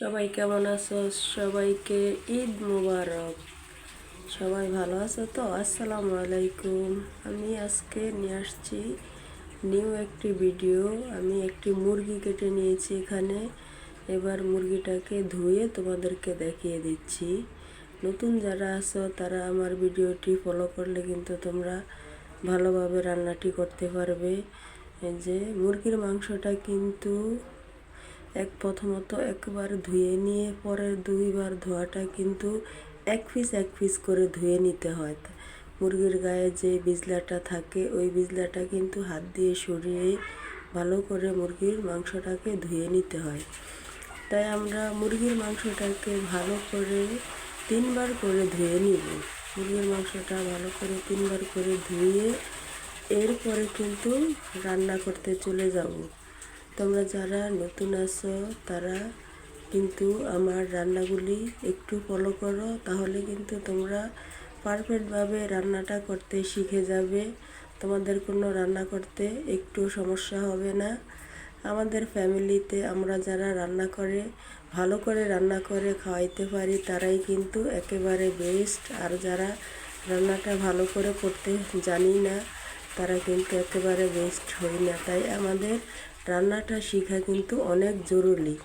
সবাই কেমন আছো? সবাইকে ঈদ মুবারক। সবাই ভালো আছো তো? আসসালামু আলাইকুম। আমি আজকে নিয়ে আসছি নিউ একটি ভিডিও। আমি একটি মুরগি কেটে নিয়েছি এখানে। এবার মুরগিটাকে ধুয়ে তোমাদেরকে দেখিয়ে দিচ্ছি। নতুন যারা আছো, তারা আমার ভিডিওটি ফলো করলে কিন্তু তোমরা ভালোভাবে রান্নাটি করতে পারবে। যে মুরগির মাংসটা কিন্তু এক প্রথমত একবার ধুয়ে নিয়ে পরে দুইবার ধোয়াটা কিন্তু এক পিস এক পিস করে ধুয়ে নিতে হয়। মুরগির গায়ে যে বিজলাটা থাকে, ওই বিজলাটা কিন্তু হাত দিয়ে সরিয়ে ভালো করে মুরগির মাংসটাকে ধুয়ে নিতে হয়। তাই আমরা মুরগির মাংসটাকে ভালো করে তিনবার করে ধুয়ে নিব। মুরগির মাংসটা ভালো করে তিনবার করে ধুয়ে এরপরে কিন্তু রান্না করতে চলে যাব। তোমরা যারা নতুন আছো, তারা কিন্তু আমার রান্নাগুলি একটু ফলো করো, তাহলে কিন্তু তোমরা পারফেক্টভাবে রান্নাটা করতে শিখে যাবে। তোমাদের কোনো রান্না করতে একটু সমস্যা হবে না। আমাদের ফ্যামিলিতে আমরা যারা রান্না করে, ভালো করে রান্না করে খাওয়াইতে পারি, তারাই কিন্তু একেবারে বেস্ট আর যারা রান্নাটা ভালো করে করতে জানি না, তারা কিন্তু একেবারে বেস্ট হই না। তাই আমাদের রান্নাটা শেখা কিন্তু অনেক জরুরি।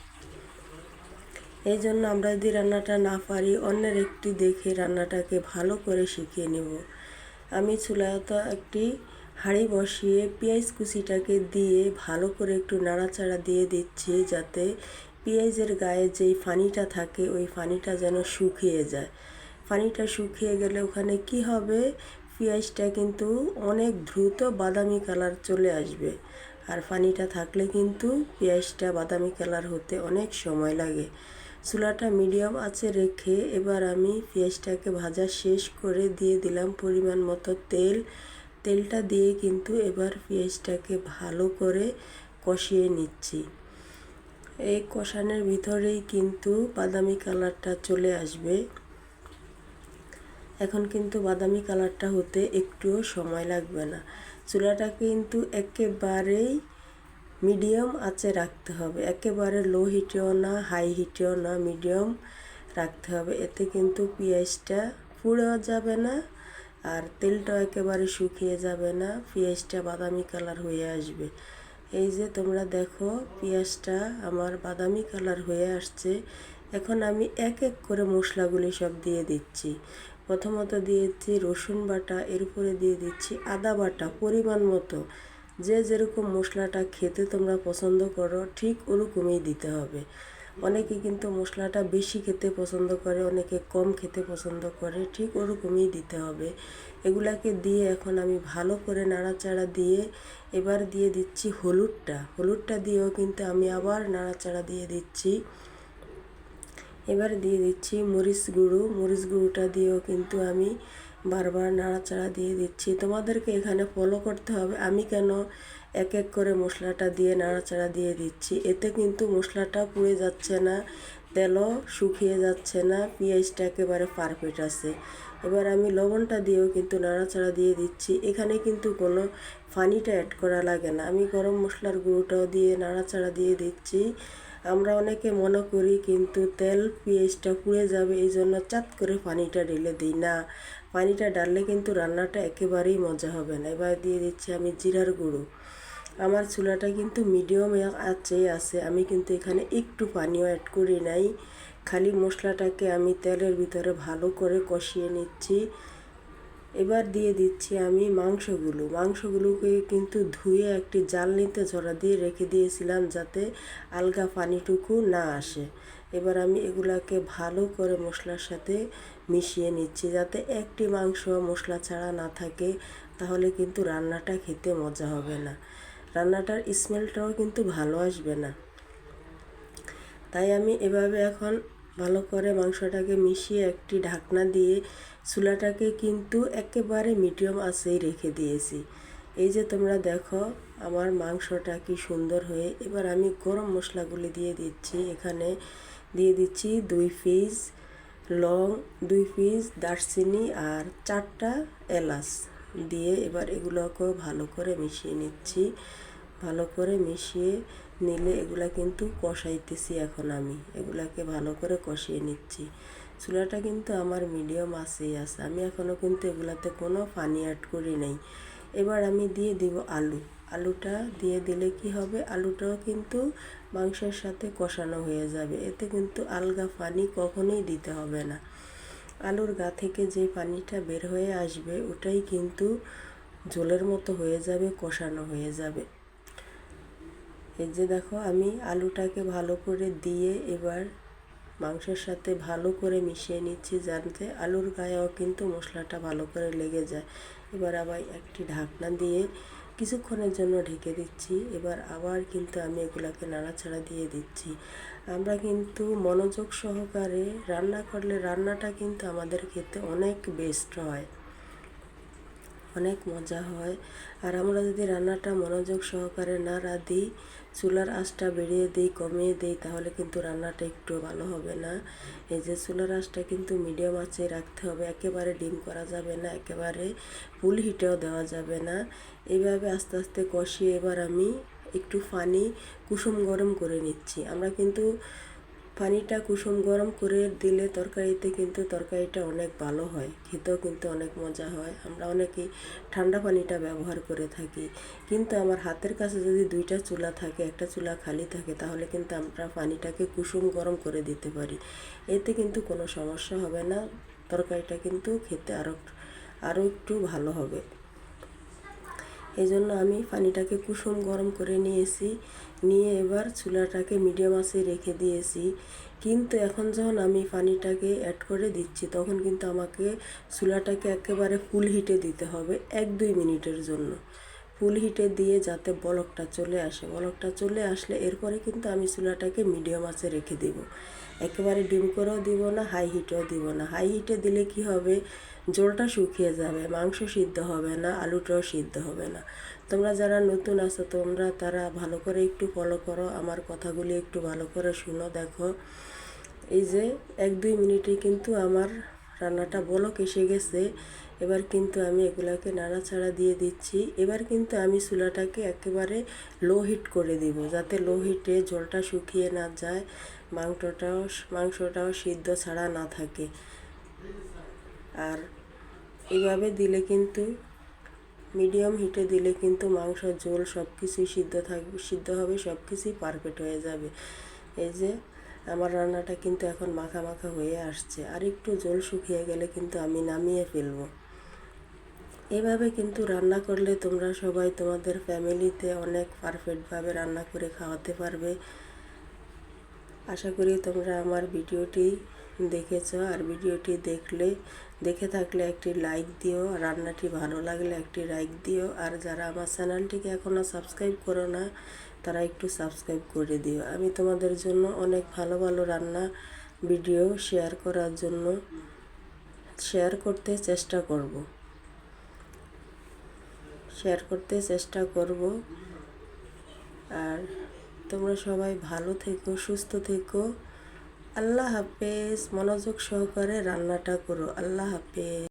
এই জন্য আমরা যদি রান্নাটা না পারি, অন্যের একটি দেখে রান্নাটাকে ভালো করে শিখিয়ে নেব। আমি চুলাতে একটি হাঁড়ি বসিয়ে পেঁয়াজ কুচিটাকে দিয়ে ভালো করে একটু নাড়াচাড়া দিয়ে দিচ্ছি যাতে পেঁয়াজের গায়ে যেই ফানিটা থাকে, ওই ফানিটা যেন শুকিয়ে যায়। ফানিটা শুকিয়ে গেলে ওখানে কি হবে? পেঁয়াজটা কিন্তু অনেক দ্রুত বাদামি কালার চলে আসবে। আর পানিটা থাকলে কিন্তু পেঁয়াজটা বাদামি কালার হতে অনেক সময় লাগে। চুলাটা মিডিয়াম আছে রেখে এবার আমি পেঁয়াজটাকে ভাজা শেষ করে দিয়ে দিলাম পরিমাণ মতো তেল। তেলটা দিয়ে কিন্তু এবার পেঁয়াজটাকে ভালো করে কষিয়ে নিচ্ছি। এই কষানোর ভিতরেই কিন্তু বাদামি কালারটা চলে আসবে। এখন কিন্তু বাদামি কালারটা হতে একটুও সময় লাগবে না। চুলাটা কিন্তু একেবারেই মিডিয়াম আঁচে রাখতে হবে। একেবারে লো হিটেও না হাই হিটেও না মিডিয়াম রাখতে হবে। এতে কিন্তু পেঁয়াজটা পুড়েও যাবে না আর তেলটাও একেবারে শুকিয়ে যাবে না, পেঁয়াজটা বাদামি কালার হয়ে আসবে। এই যে তোমরা দেখো, পেঁয়াজটা আমার বাদামি কালার হয়ে আসছে। এখন আমি এক এক করে মশলাগুলি সব দিয়ে দিচ্ছি। প্রথমত দিয়েছি রসুন বাটা এর উপরে দিয়ে দিচ্ছি আদা বাটা, পরিমাণ মতো। যে যেরকম মশলাটা খেতে তোমরা পছন্দ করো, ঠিক ওরকমই দিতে হবে। অনেকে কিন্তু মশলাটা বেশি খেতে পছন্দ করে, অনেকে কম খেতে পছন্দ করে, ঠিক ওরকমই দিতে হবে। এগুলাকে দিয়ে এখন আমি ভালো করে নাড়াচাড়া দিয়ে এবার দিয়ে দিচ্ছি হলুদটা। হলুদটা দিয়েও কিন্তু আমি আবার নাড়াচাড়া দিয়ে দিচ্ছি। এবার দিয়ে দিচ্ছি মরিচ গুঁড়ো। মরিচ গুঁড়োটা দিয়েও কিন্তু আমি বারবার নাড়াচাড়া দিয়ে দিচ্ছি। তোমাদেরকে এখানে ফলো করতে হবে। আমি কেন এক এক করে মশলাটা দিয়ে নাড়াচাড়া দিয়ে দিচ্ছি? এতে কিন্তু মশলাটা পুড়ে যাচ্ছে না, তেলও শুকিয়ে যাচ্ছে না, পেঁয়াজটা একেবারে পারফেক্ট আছে। এবার আমি লবণটা দিয়েও কিন্তু নাড়াচাড়া দিয়ে দিচ্ছি। এখানে কিন্তু কোনো পানিটা অ্যাড করা লাগে না। আমি গরম মশলার গুঁড়োটাও দিয়ে নাড়াচাড়া দিয়ে দিচ্ছি। আমরা অনেকে মনে করি কিন্তু তেল পেঁয়াজটা পুড়ে যাবে, এই জন্য চাত করে পানিটা ঢেলে দিই না। পানিটা ডাললে কিন্তু রান্নাটা একেবারেই মজা হবে না। এবার দিয়ে দিচ্ছি আমি জিরার গুঁড়ো। আমার চুলাটা কিন্তু মিডিয়াম আছেই আছে আমি কিন্তু এখানে একটু পানিও অ্যাড করি নাই। খালি মশলাটাকে আমি তেলের ভিতরে ভালো করে কষিয়ে নিচ্ছি। এবার দিয়ে দিচ্ছি আমি মাংসগুলো। মাংসগুলোকে কিন্তু ধুয়ে একটি জাল নিতে ঝরা দিয়ে রেখে দিয়েছিলাম যাতে আলগা পানিটুকু না আসে। এবার আমি এগুলাকে ভালো করে মশলার সাথে মিশিয়ে নিচ্ছি যাতে একটি মাংস মশলা ছাড়া না থাকে, তাহলে কিন্তু রান্নাটা খেতে মজা হবে না। রান্নাটার স্মেলটাও কিন্তু ভালো আসবে না। তাই আমি এভাবে এখন ভালো করে মাংসটাকে মিশিয়ে একটি ঢাকনা দিয়ে চুলাটাকে কিন্তু একেবারে মিডিয়াম আছেই রেখে দিয়েছি। এই যে তোমরা দেখো, আমার মাংসটা কি সুন্দর হয়ে, এবার আমি গরম মশলাগুলি দিয়ে দিচ্ছি। এখানে দিয়ে দিচ্ছি দুই পিস লং, দুই পিস দারচিনি আর চারটা এলাচ। দিয়ে এবার এগুলোকেও ভালো করে মিশিয়ে নিচ্ছি। ভালো করে মিশিয়ে নিলে এগুলা কিন্তু কষাইতেছি এখন আমি। এগুলাকে ভালো করে কষিয়ে নিচ্ছি। চুলাটা কিন্তু আমার মিডিয়াম আছেই, আছে। আমি এখনও কিন্তু এগুলাতে কোনো পানি অ্যাড করি নাই। এবার আমি দিয়ে দিব আলু। আলুটা দিয়ে দিলে কি হবে? আলুটাও কিন্তু মাংসের সাথে কষানো হয়ে যাবে। এতে কিন্তু আলগা পানি কখনোই দিতে হবে না। আলুর গা থেকে যে পানিটা বের হয়ে আসবে, ওটাই কিন্তু ঝোলের মতো হয়ে যাবে, কষানো হয়ে যাবে। এই যে দেখো, আমি আলুটাকে ভালো করে দিয়ে এবার মাংসের সাথে ভালো করে মিশিয়ে নিচ্ছি যাতে আলুর গায়েও কিন্তু মশলাটা ভালো করে লেগে যায়। এবার আবার একটি ঢাকনা দিয়ে কিছুক্ষণের জন্য ঢেকে দিচ্ছি। এবার আবার কিন্তু আমি এগুলাকে নাড়াচাড়া দিয়ে দিচ্ছি। আমরা কিন্তু মনোযোগ সহকারে রান্না করলে রান্নাটা কিন্তু আমাদের খেতে অনেক বেস্ট হয়। অনেক মজা হয়। আর আমরা যদি রান্নাটা মনোযোগ সহকারে না রাঁধি, চুলার আঁচটা বেরিয়ে দিই, কমিয়ে দিই, তাহলে কিন্তু রান্নাটা একটু ভালো হবে না। এই যে চুলার আঁচটা কিন্তু মিডিয়াম আঁচে রাখতে হবে, একেবারে ডিম করা যাবে না, একেবারে ফুল হিটেও দেওয়া যাবে না। এইভাবে আস্তে আস্তে কষিয়ে এবার আমি একটু পানি কুসুম গরম করে নিচ্ছি। আমরা কিন্তু পানিটা কুসুম গরম করে দিলে তরকারিতে কিন্তু তরকারিটা অনেক ভালো হয়, খেতেও কিন্তু অনেক মজা হয়। আমরা অনেকেই ঠান্ডা পানিটা ব্যবহার করে থাকি। কিন্তু আমার হাতের কাছে যদি দুইটা চুলা থাকে, একটা চুলা খালি থাকে, তাহলে কিন্তু আমরা পানিটাকে কুসুম গরম করে দিতে পারি। এতে কিন্তু কোনো সমস্যা হবে না, তরকারিটা কিন্তু খেতে আরও আরও একটু ভালো হবে। এই জন্য আমি পানিটাকে কুসুম গরম করে নিয়েছি, নিয়ে এবার চুলাটাকে মিডিয়াম আঁচে রেখে দিয়েছি। কিন্তু এখন যখন আমি পানিটাকে অ্যাড করে দিচ্ছি, তখন কিন্তু আমাকে চুলাটাকে একেবারে ফুল হিটে দিতে হবে, এক দুই মিনিটের জন্য। ফুল হিটে দিয়ে যাতে বলকটা চলে আসে। বলকটা চলে আসলে এরপরে কিন্তু আমি চুলাটাকে মিডিয়াম আঁচে রেখে দিব। একেবারে ডিম করেও দিব না, হাই হিটেও দিব না। হাই হিটে দিলে কি হবে? জলটা শুকিয়ে যাবে, মাংস সিদ্ধ হবে না, আলুটাও সিদ্ধ হবে না। তোমরা যারা নতুন আছো, তোমরা তারা ভালো করে একটু ফলো করো, আমার কথাগুলি একটু ভালো করে শুনো, দেখো। এই যে এক দুই মিনিটে কিন্তু আমার রান্নাটা বলক এসে গেছে। এবার কিন্তু আমি এগুলাকে নাড়াচাড়া দিয়ে দিচ্ছি। এবার কিন্তু আমি চুলাটাকে একেবারে লো হিট করে দিব, যাতে লো হিটে জলটা শুকিয়ে না যায়, মাংসটাও মাংসটাও সিদ্ধ ছাড়া না থাকে। আর এইভাবে দিলে কিন্তু, মিডিয়াম হিটে দিলে কিন্তু মাংস, ঝোল সব কিছুই সিদ্ধ থাকবে সিদ্ধ হবে সব কিছুই পারফেক্ট হয়ে যাবে। এই যে আমার রান্নাটা কিন্তু এখন মাখা মাখা হয়ে আসছে। আর একটু জল শুকিয়ে গেলে কিন্তু আমি নামিয়ে ফেলব। এভাবে কিন্তু রান্না করলে তোমরা সবাই তোমাদের ফ্যামিলিতে অনেক পারফেক্টভাবে রান্না করে খাওয়াতে পারবে। আশা করি তোমরা আমার ভিডিওটি দেখেছ। আর ভিডিওটি দেখলে, দেখে থাকলে একটি লাইক দিও। রান্নাটি ভালো লাগলে একটি লাইক দিও। আর যারা আমার চ্যানেলটিকে এখনও সাবস্ক্রাইব করো না তারা একটু সাবস্ক্রাইব করে দিও। আমি তোমাদের জন্য অনেক ভালো ভালো রান্না ভিডিও শেয়ার করার জন্য শেয়ার করতে চেষ্টা করব। শেয়ার করতে চেষ্টা করব। আর তোমরা সবাই ভালো থেকো, সুস্থ থেকো। আল্লাহ হাফেজ। মনোযোগ সহকারে রান্নাটা করো। আল্লাহ হাফেজ।